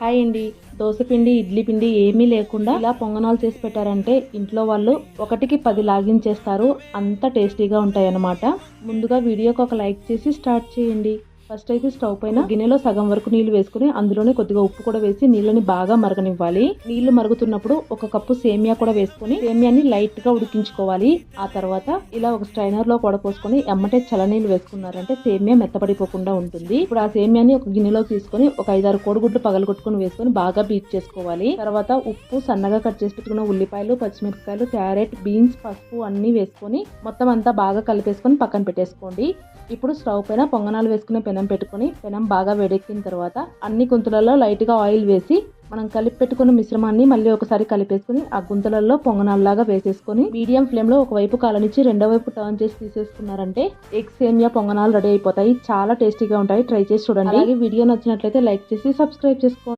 Hi అండి. దోశ పిండి ఇడ్లీ పిండి ఏమీ లేకుండా ఇలా పొంగనాలు చేసి పెట్టారంటే ఇంట్లో వాళ్ళు ఒకటికి పది లాగించేస్తారు అంత టేస్టీగా ఉంటాయి అన్నమాట ముందుగా వీడియోకి ఒక లైక్ చేసి స్టార్ట్ చేయండి. ఫస్ట్ అయితే స్టవ్ పైన గిన్నెలో సగం వరకు నీళ్ళు వేసుకుని అందులోనే కొద్దిగా ఉప్పు కూడా వేసి నీళ్ళని బాగా మరగనివ్వాలి. నీళ్ళు మరుగుతున్నప్పుడు ఒక కప్పు సేమియా కూడా వేసుకుని సేమియాని లైట్గా ఉడికించుకోవాలి. ఆ తర్వాత ఇలా ఒక స్ట్రైనర్లో పోసుకొని ఎమ్మటే చలనీళ్ళు వేసుకున్నారంటే సేమియా మెత్తపడిపోకుండా ఉంటుంది. ఇప్పుడు ఆ సేమియాని ఒక గిన్నెలో తీసుకొని ఒక ఐదారు కోడిగుడ్లు పగలగొట్టుకుని వేసుకొని బాగా బీట్ చేసుకోవాలి. తర్వాత ఉప్పు సన్నగా కట్ చేసి పెట్టుకున్న ఉల్లిపాయలు పచ్చిమిరపకాయలు క్యారెట్ బీన్స్ పసుపు అన్ని వేసుకొని మొత్తం అంతా బాగా కలిపేసుకొని పక్కన పెట్టేసుకోండి. ఇప్పుడు స్టవ్ పైన పొంగనాలు వేసుకునే పెనం పెట్టుకొని పెనం బాగా వేడెక్కిన తర్వాత అన్ని గుంతలలో లైట్గా ఆయిల్ వేసి మనం కలిపి పెట్టుకున్న మిశ్రమాన్ని మళ్ళీ ఒకసారి కలిపేసుకుని ఆ గుంతలలో పొంగనాల్లాగా వేసేసుకొని మీడియం ఫ్లేమ్లో ఒకవైపు కాలనిచ్చి రెండో వైపు టర్న్ చేసి తీసేసుకున్నారంటే ఎగ్ సేమియా పొంగనాలు రెడీ అయిపోతాయి. చాలా టేస్టీగా ఉంటాయి. ట్రై చేసి చూడండి. అలాగే వీడియో నచ్చినట్లయితే లైక్ చేసి సబ్స్క్రైబ్ చేసుకోండి.